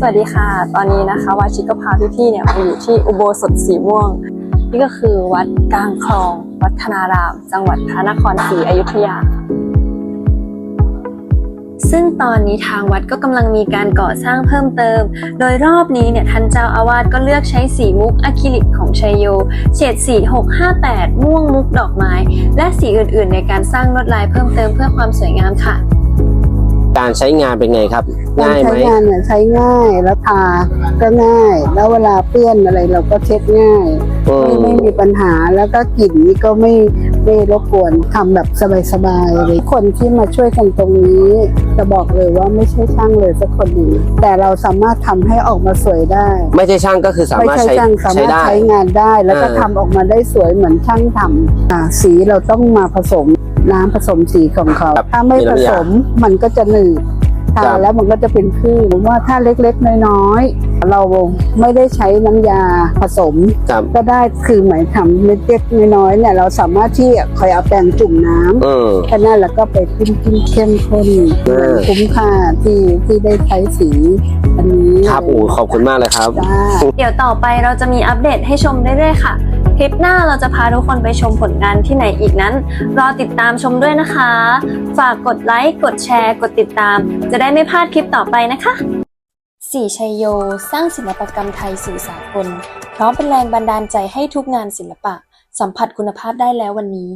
สวัสดีค่ะ ตอนนี้นะคะวาชิก็พาพี่ๆเนี่ยมาอยู่ที่อุโบสถสีม่วง นี่ก็คือวัดกลางคลอง วัฒนาราม จังหวัดพระนครศรีอยุธยา ซึ่งตอนนี้ทางวัดก็กำลังมีการก่อสร้างเพิ่มเติม โดยรอบนี้เนี่ยท่านเจ้าอาวาสก็เลือกใช้สีมุกอะคริลิกของชัยโย เฉดสี 658 ม่วงมุกดอกไม้ และสีอื่นๆ ในการสร้างลวดลายเพิ่มเติมเพื่อความสวยงามค่ะ การใช้งานเป็นไงครับการง่ายไหมใช้งานเนี่ยใช้ง่ายแล้วทาก็ง่าย แล้วเวลาเปื้อนอะไรเราก็เช็ดง่ายอืไม่มไม่มีปัญหาแล้วก็กลิ่นนี่ก็ไม่ไม่รบกวนทำแบบสบายๆเลยคนที่มาช่วยกันตรงนี้ จะบอกเลยว่าไม่ใช่ช่างเลยสักคนหนึ่งแต่เราสามารถทำให้ออกมาสวยได้ ไม่ใช่ช่างก็คือสาไม่มารถใช่ใช้ช่างสาใช้มารถได้ใช้งานได้ แล้วก็เออทำออกมาได้สวยเหมือนช่างทำอ่าสีเราต้องมาผสม น้ำผสมสีของเขา ครับถ้าไม่มีผน้ำยาสมมันก็จะหนืดครัทาบแล้วมันก็จะเป็นคลื่นผมว่าถ้าเล็กๆ น้อยๆ เราไม่ได้ใช้น้ำยาผสม ครับ ก็ได้คือหมายทำเล็กๆน้อยๆเนี่ยเราสามารถที่คอยเอาแปรงจุ่มน้ำ อืม แค่นั้นแล้วก็ไปขึ้นขึ้นเข้มข้นเออ คุ้มค่าที่ที่ได้ใช้สีอันนี้ครับโอ้ขอบคุณมากเลยครับ จ้า เดี๋ยวต่อไปเราจะมีอัปเดตให้ชมเรื่อยๆค่ะ คลิปหน้าเราจะพาทุกคนไปชมผลงานที่ไหนอีกนั้น รอติดตามชมด้วยนะคะ ฝากกดไลค์ กดแชร์ กดติดตาม จะได้ไม่พลาดคลิปต่อไปนะคะสีชัยโย สร้างศิลปกรรมไทยสู่สากล พร้อมเป็นแรงบันดาลใจให้ทุกงานศิลปะ สัมผัสคุณภาพได้แล้ววันนี้